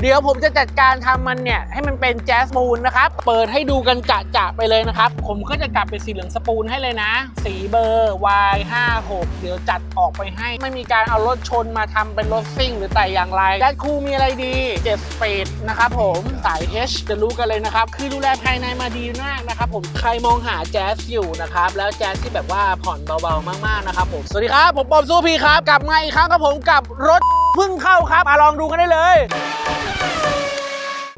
เดี๋ยวผมจะจัดการทำมันเนี่ย ให้มันเป็นแจ๊สมูนนะครับ เปิดให้ดูกันจะจะๆไปเลยนะครับ ผมก็จะกลับเป็นสีเหลืองสปูนให้เลยนะ สีเบอร์ Y 5 6 เดี๋ยวจัดออกไปให้ ไม่มีการเอารถชนมาทำเป็นรถซิ่งหรือแต่อย่างไรแจ๊สคูมีอะไรดี7สปีดนะครับผมสาย H จะรู้กันเลยนะครับ คือดูแลภายในมาดีมากนะครับผมใครมองหาแจ๊สอยู่นะครับ แล้วแจ๊สที่แบบว่าผ่อนเบาๆมากๆนะครับผมสวัสดีครับผมปอมซูพีครับกลับมาอีกครั้งครับผมกับรถ เพิ่งเข้าครับมาลองดูกันได้เลย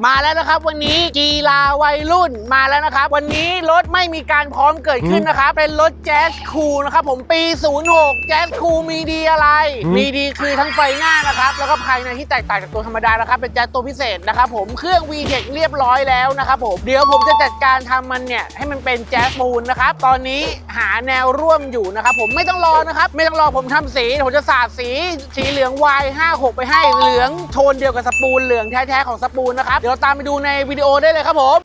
มาแล้วนะครับวันนี้กีฬาวัยรุ่นมาแล้วนะครับ วันนี้รถไม่มีการพร้อมเกิดขึ้นนะครับ เป็นรถแจ๊สคูลนะครับผมปี 06 แจ๊สคูลมีดีอะไรอืมมีดีคือทั้งไฟหน้านะครับ แล้วก็ภายในที่แตกต่างจากตัวธรรมดานะครับ เป็นแจ๊สตัวพิเศษนะครับผมเครื่อง VTEC เรียบร้อยแล้วนะครับผมเดี๋ยวผมจะจัดการทำมันเนี่ยให้มันเป็นแจ๊สมูนนะครับ ตอนนี้หาแนวร่วมอยู่นะครับผมไม่ต้องรอนะครับ ไม่ต้องรอผมทำสีผมจะสาดสีสีเห ลืองวาย56 ไปให้เหลืองโทนเดียวกับสปูนเหลืองแท้ๆของสปูนนะครับ เดี๋ยวเราตามไปดูในวิดีโอได้เลยครับผม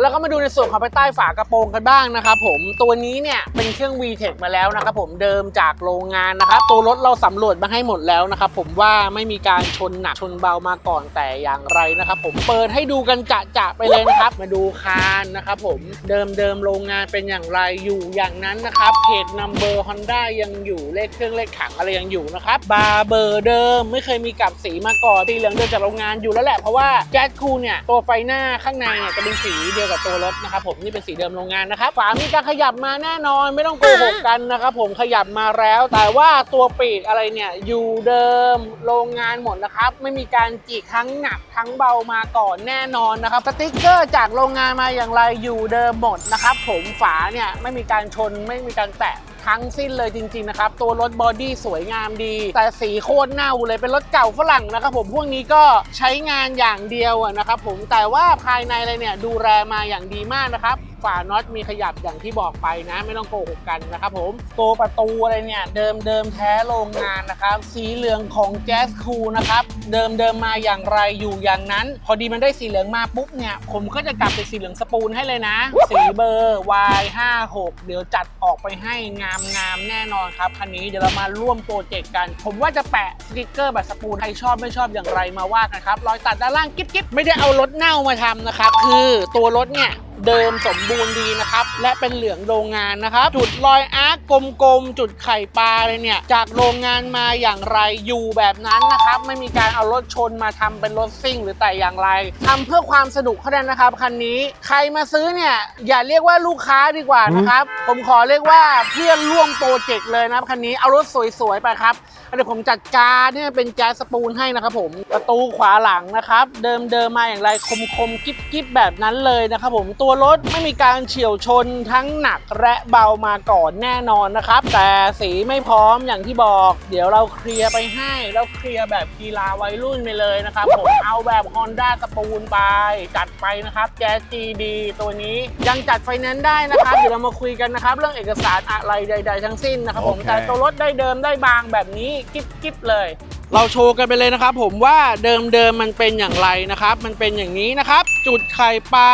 แล้วก็ มาดูในส่วนของภายใต้ฝากระโปรงกันบ้างนะครับผมตัวนี้เนี่ยเป็นเครื่อง VTEC มาแล้วนะครับผมเดิมจากโรงงานนะครับตัวรถเราสำรวจมาให้หมดแล้วนะครับผมว่าไม่มีการชนหนักชนเบามาก่อนแต่อย่างไรนะครับผมเปิดให้ดูกันจะจะไปเลยนะครับมาดูคานนะครับผมเดิมเดิมโรงงานเป็นอย่างไรอยู่อย่างนั้นนะครับเพจนัมเบอร์ฮอนด้ายังอยู่เลขเครื่องเลขถังอะไรยังอยู่นะครับบาร์เบอร์เดิมไม่เคยมีกลับสีมาก่อนสีเหลืองเดิมจากโรงงานอยู่แล้วแหละเพราะว่าแจ๊สคูเนี่ยตัวไฟหน้าข้างในเนี่ยจะเป็นสีเดียวกับตัวรถนะครับผมนี่เป็นสีเดิมโรงงานนะครับฝามีการขยับมาแน่นอนไม่ต้องโกหกกันนะครับผมขยับมาแล้ว แต่ว่าตัวปีกอะไรเนี่ยอยู่เดิมโรงงานหมดนะครับ ไม่มีการจีกทั้งหนักทั้งเบามาก่อนแน่นอนนะครับสติ๊กเกอร์จากโรงงานมาอย่างไรอยู่เดิมหมดนะครับผมฝาเนี่ยไม่มีการชนไม่มีการแตะ ทั้งสิ้นเลยจริง ๆ นะครับ ตัวรถบอดี้สวยงามดี แต่สีโคตรเน่าเลยเป็นรถเก่าฝรั่งนะครับผมพวกนี้ก็ใช้งานอย่างเดียวนะครับผมแต่ว่าภายในเลยเนี่ยดูแลมาอย่างดีมากนะครับ ฝาน็อตมีขยับอย่างที่บอกไปนะ ไม่ต้องโกหกกันนะครับผมตัวประตูอะไรเนี่ยเดิมเดิมแท้โรงงานนะครับ สีเหลืองของแจ๊สคูนะครับ เดิมเดิมมาอย่างไรอยู่อย่างนั้น พอดีมันได้สีเหลืองมาปุ๊บเนี่ย ผมก็จะกลับเป็นสีเหลืองสปูนให้เลยนะ สีเบอร์ Y 5 6 เดี๋ยวจัดออกไปให้งามงามแน่นอนครับคันนี้เดี๋ยวเรามาร่วมโปรเจกต์กัน ผมว่าจะแปะสติกเกอร์แบบสปูนใครชอบไม่ชอบอย่างไรมาว่ากันครับรอยตัดด้านล่างกิ๊บกิ๊บไม่ได้เอารถเน่ามาทำนะครับคือตัวรถเนี่ย เดิมสมบูรณ์ดีนะครับ และเป็นเหลืองโรงงานนะครับ จุดรอยอาร์กกลมๆ จุดไข่ปลาเลยเนี่ย จากโรงงานมาอย่างไรอยู่แบบนั้นนะครับ ไม่มีการเอารถชนมาทำเป็นรถซิ่ง หรือแต่อย่างไรทำเพื่อความสนุกเท่านั้นนะครับคันนี้ใครมาซื้อเนี่ยอย่าเรียกว่าลูกค้าดีกว่านะครับ ผมขอเรียกว่าเพื่อนร่วมโปรเจกต์เลยนะครับคันนี้เอารถสวยๆไปครับเดี๋ยวผมจัดการเนี่ยเป็นแจ๊สสปูนให้นะครับผมประตูขวาหลังนะครับ เดิมเดิมมาอย่างไรคมๆกิ๊บกิ๊บแบบนั้นเลยนะครับผมตัวรถไม่มีการเฉียวชนทั้งหนักและเบามาก่อนแน่นอนนะครับ แต่สีไม่พร้อมอย่างที่บอก เดี๋ยวเราเคลียร์ไปให้แล้วเคลียร์แบบกีฬาวัยรุ่นไปเลยนะครับ ผมเอาแบบ Honda สปูนไป จัดไปนะครับแจ๊ส GD ตัวนี้ยังจัดไฟแนนซ์ได้นะครับ เดี๋ยวเรามาคุยกันนะครับ เรื่องเอกสารอะไรใด ๆ ทั้งสิ้นนะครับผมโอเคแต่ตัวรถได้เดิมได้บางแบบนี้กิ๊บกิ๊บเลย เราโชว์กันไปเลยนะครับ ผมว่าเดิมเดิมมันเป็นอย่างไรนะครับ มันเป็นอย่างนี้นะครับ จุดไข่ปลา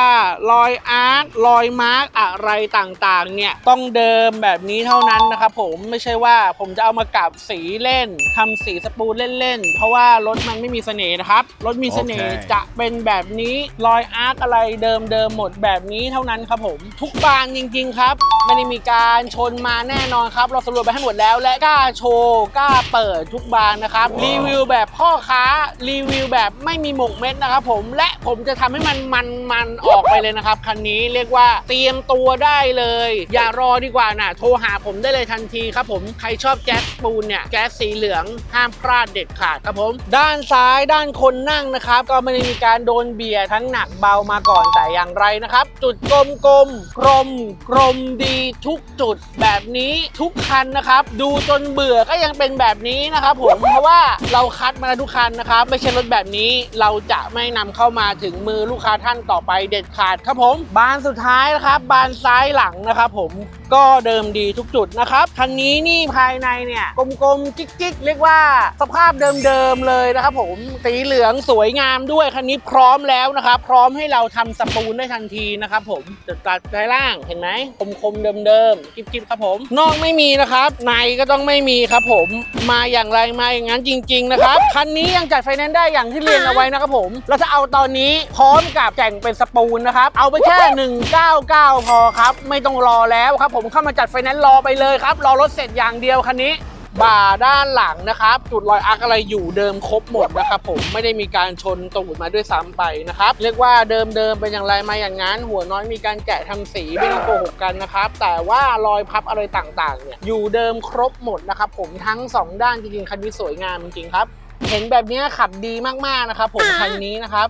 รอยอาร์ตรอยมาร์กอะไรต่างๆ เนี่ยต้องเดิมแบบนี้เท่านั้นนะครับ ผมไม่ใช่ว่าผมจะเอามากับสีเล่นทำสีสปูนเล่นๆเพราะว่ารถมันไม่มีเสน่ห์นะครับรถมีเสน่ห์จะเป็นแบบนี้รอยอาร์ตอะไรเดิมเดิมหมดแบบนี้เท่านั้นครับผม ทุกบานจริง ๆ ครับไม่ได้มีการชนมาแน่นอนครับ เราสำรวจไปให้หมดแล้วและกล้าโชว์กล้าเปิดทุกบานนะครับรีวิวแบบพ่อค้ารีวิวแบบไม่มีหมกเม็ดนะครับผมและผมจะทำให้มันมันมันออกไปเลยนะครับคันนี้เรียกว่าเตรียมตัวได้เลย อย่ารอดีกว่านะโทรหาผมได้เลยทันทีครับผมใครชอบแก๊สปูนเนี่ยแก๊สสีเหลืองห้ามพลาดเด็ดขาดครับผม ด้านซ้ายด้านคนนั่งนะครับ ก็ไม่ได้มีการโดนเบียร์ทั้งหนักเบามาก่อนแต่อย่างไรนะครับ จุดกลมกลมกลมกลมดีทุกจุดแบบนี้ทุกคันนะครับ ดูจนเบื่อก็ยังเป็นแบบนี้นะครับผมเพราะว่าเราคัดมาแล้วทุกคันนะครับ ไม่ใช่รถแบบนี้เราจะไม่นำเข้ามาถึงมือลูกค้าท่านต่อไปเด็ดขาดครับผม บานสุดท้ายนะครับ บานซ้ายหลังนะครับผมก็เดิมดีทุกจุดนะครับคันนี้นี่ภายในเนี่ยกลมๆจิ๊กๆ เรียกว่าสภาพเดิมๆเลยนะครับผมสีเหลืองสวยงามด้วยคันนี้พร้อมแล้วนะครับพร้อมให้เราทำสปูนได้ทันทีนะครับผมจุดตัดท้ายล่างเห็นไหมคมๆเดิมๆกิ๊บๆครับผมนอกไม่มีนะครับในก็ต้องไม่มีครับผมมาอย่างไรมาอย่างนั้นจริง ๆ นะครับ คันนี้ยังจัดไฟแนนซ์ได้อย่างที่เรียนเอาไว้นะครับผม เราจะเอาตอนนี้พร้อมกับแต่งเป็นสปูนนะครับ เอาไปแค่ 199 พอครับ ไม่ต้องรอแล้วครับผมเข้ามาจัดไฟแนนซ์รอไปเลยครับ รอรถเสร็จอย่างเดียวคันนี้ บ่าด้านหลังนะครับ จุดรอยอักอะไรอยู่เดิมครบหมดนะครับผมไม่ได้มีการชนตูดมาด้วยซ้ำไปนะครับ เรียกว่าเดิมเดิมๆเป็นอย่างไรมาอย่างนั้น หัวน้อยมีการแกะทำสีไม่ต้องโกหกกันนะครับ แต่ว่ารอยพับอะไรต่างๆเนี่ยอยู่เดิมครบหมดนะครับผมทั้งสองด้านจริงๆคันนี้สวยงามจริงๆครับ เห็นแบบนี้ขับดีมากๆนะครับผมคันนี้นะครับ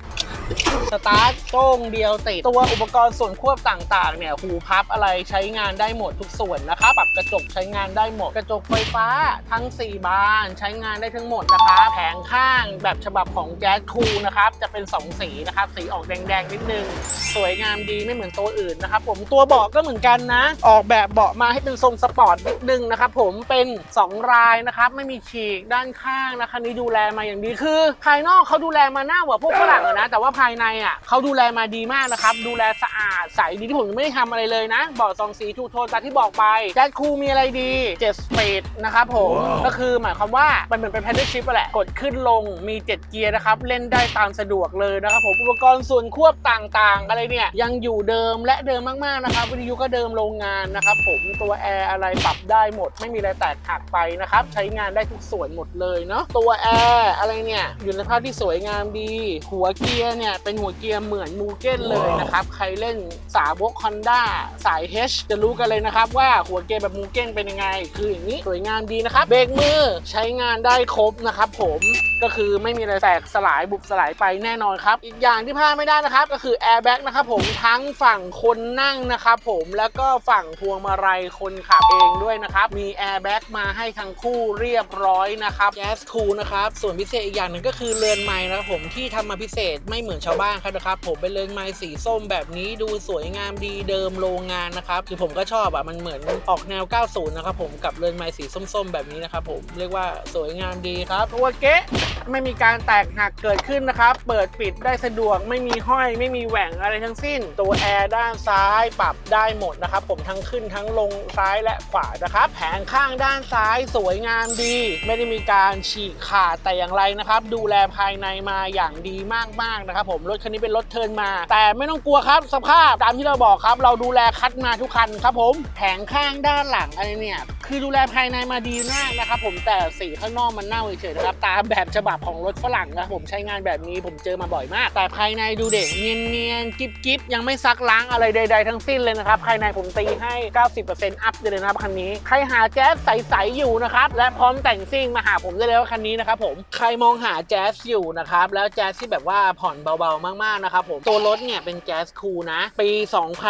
สตาร์ทโต้งเดียวติดตัวอุปกรณ์ส่วนควบต่างๆ เนี่ย หูพับอะไรใช้งานได้หมดทุกส่วนนะครับปรับกระจกใช้งานได้หมด กระจกไฟฟ้าทั้ง 4 บานใช้งานได้ทั้งหมดนะครับแผงข้างแบบฉบับของแจ๊สคูนะครับ จะเป็น 2 สีนะครับ สีออกแดงๆ นิดนึง สวยงามดีไม่เหมือนตัวอื่นนะครับผมตัวเบาะก็เหมือนกันนะ ออกแบบเบาะมาให้เป็นทรงสปอร์ตนิดนึงนะครับผมเป็น 2 รายนะครับไม่มีฉีกด้านข้างนะคันนี้ดูแลมาอย่างดีคือ ภายนอกเขาดูแลมาหน้ากว่าพวกฝรั่งอะนะ แต่ว่าภายในอะเขาดูแลมาดีมากนะครับ ดูแลสะอาดใสดีที่ผมยังไม่ได้ทำอะไรเลยนะเบาะสองสีทูโทนตามที่บอกไปแจ๊ดคูมีอะไรดี7สปีดนะครับผมก็คือหมายความว่ามันเหมือนเป็นแพนเดิลชิพแหละกดขึ้นลงมี 7 เกียร์นะครับเล่นได้ตามสะดวกเลยนะครับผมอุปกรณ์ส่วนควบต่างๆ อะไรเนี่ยยังอยู่เดิมและเดิมมากๆนะครับวิทยุก็เดิมโรงงานนะครับผมตัวแอร์อะไรปรับได้หมด ไม่มีอะไรแตกหักไปนะครับใช้งานได้ทุกส่วนหมดเลยเนาะตัวแอร์อะไรเนี่ยอยู่ในภาพที่สวยงามดี หัวเกียร์เนี่ยเป็นหัวเกียร์เหมือนมูเก้นเลยนะครับ ใครเล่นสาวกฮอนด้าสาย H จะรู้กันเลยนะครับว่าหัวเกียร์แบบมูเก้นเป็นยังไง คืออย่างนี้สวยงามดีนะครับ เบรกมือใช้งานได้ครบนะครับผมก็คือไม่มีอะไรแตกสลายบุบสลายไปแน่นอนครับ อีกอย่างที่พลาดไม่ได้นะครับ ก็คือแอร์แบ็กนะครับผมทั้งฝั่งคนนั่งนะครับผมแล้วก็ฝั่งพวงมาลัยคนขับเองด้วยนะครับ มีแอร์แบ็กมาให้ทั้งคู่เรียบร้อยนะครับแ s สคูนะครับส่วนพิเศษอีกอย่างหนึ่งก็คือเรือนไม้นะครับผมที่ทำมาพิเศษไม่เหมือนชาวบ้านครับนะครับผมเป็นเรือนไม้สีส้มแบบนี้ดูสวยงามดีเดิมโรงงานนะครับคือผมก็ชอบอะมันเหมือนออกแนว 90 นะครับผมกับเรือนไม้สีส้ม ๆ แบบนี้นะครับผมเรียกว่าสวยงามดีครับตัวเก๊ะไม่มีการแตกหักเกิดขึ้นนะครับ เปิดปิดได้สะดวกไม่มีห้อย ไม่มีแหว่งอะไรทั้งสิ้น ตัวแอร์ด้านซ้ายปรับได้หมดนะครับ ผมทั้งขึ้นทั้งลงซ้ายและขวานะครับ แผงข้างด้านซ้ายสวยงามดี ไม่ได้มีการฉีกขาดแต่อย่างไรนะครับ ดูแลภายในมาอย่างดีมากๆนะครับผมรถคันนี้เป็นรถเทินมา แต่ไม่ต้องกลัวครับ สภาพตามที่เราบอกครับ เราดูแลคัดมาทุกคันครับผมแผงข้างด้านหลังอะไรเนี่ย คือดูแลภายในมาดีมากนะครับผมแต่สีข้างนอกมันเน่าเฉยๆนะครับตามแบบฉบับของรถฝรั่งนะผมใช้งานแบบนี้ผมเจอมาบ่อยมาก แต่ภายในดูเด็กเนียนๆกิ๊บๆยังไม่ซักล้างอะไรใด ๆ ทั้งสิ้นเลยนะครับ ภายในผมตีให้ 90%อัพเลยนะครับคันนี้ ใครหาแจ๊สใสๆอยู่นะครับและพร้อมแต่งซิ่งมาหาผมได้เลยว่าคันนี้นะครับผมใครมองหาแจ๊สอยู่นะครับแล้วแจ๊สที่แบบว่าผ่อนเบาๆมากๆนะครับผมตัวรถเนี่ยเป็นแจ๊สคูลนะปี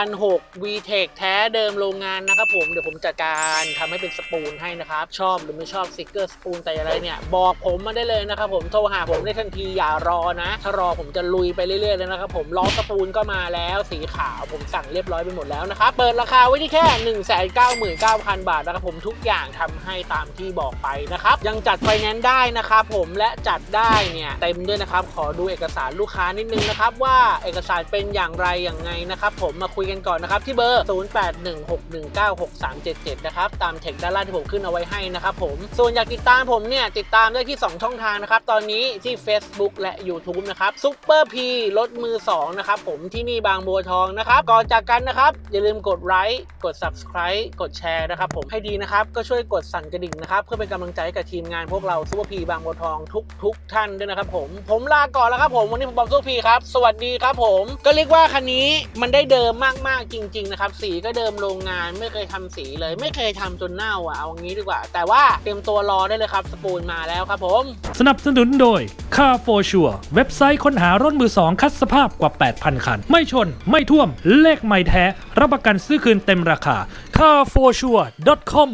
2006 VTEC แท้เดิมโรงงานนะครับผมเดี๋ยวผมจัดการทำให้เป็นสปูนให้นะครับ ชอบหรือไม่ชอบสติกเกอร์สปูนแต่อะไรเนี่ย บอกผมมาได้เลยนะครับผมโทรหาผมได้ทันทีอย่ารอนะ ถ้ารอผมจะลุยไปเรื่อยๆเลยนะครับผมล้อสปูนก็มาแล้วสีขาวผมสั่งเรียบร้อยไปหมดแล้วนะครับเปิดราคาไว้ที่แค่ 1 9 9 0 0 0 บาทนะครับผมทุกอย่างทำให้ตามที่บอกไปนะครับยังจัดไฟแนนซ์ได้นะครับผมและจัดได้เนี่ยเต็มด้วยนะครับขอดูเอกสารลูกค้านิดนึงนะครับว่าเอกสารเป็นอย่างไรอย่างไงนะครับผมมาคุยกันก่อนนะครับที่เบอร์ 0816196377 นะครับตามเทคด้านล่างที่ผมขึ้นเอาไว้ให้นะครับผมส่วนอยากติดตามผมเนี่ย ติดตามได้ที่ 2 ช่องทางนะครับ ตอนนี้ที่ Facebook และ YouTube นะครับซุปเปอร์พีรถมือ 2 นะครับผมที่นี่บางบัวทองนะครับ ก่อนจากกันนะครับ อย่าลืมกดไลค์กด Subscribe กดแชร์นะครับผมให้ดีนะครับ ก็ช่วยกดสั่นกระดิ่งนะครับ เพื่อเป็นกำลังใจให้กับทีมงานพวกเราซุปเปอร์พีบางบัวทองทุกทุกท่านด้วยนะครับผมผมลาก่อนแล้วครับผมวันนี้ผมบอมซุปเปอร์พีครับสวัสดีครับผมก็เรียกว่าคันนี้มันได้เดิมมากๆจริง ๆ นะครับ สีก็เดิมโรงงานไม่เคยทำสีเลย ไม่เคยทำจนเน่าอะเอางี้ดีกว่า แต่ว่าเตรียมตัวรอได้เลยครับสปูนมาแล้วครับผม สนับสนุนโดย Car for Sure เว็บไซต์ค้นหารถมือสองคัดสภาพกว่า 8,000 คัน ไม่ชน ไม่ท่วม เลขไม่แท้ รับประกันซื้อคืนเต็มราคา carforsure.com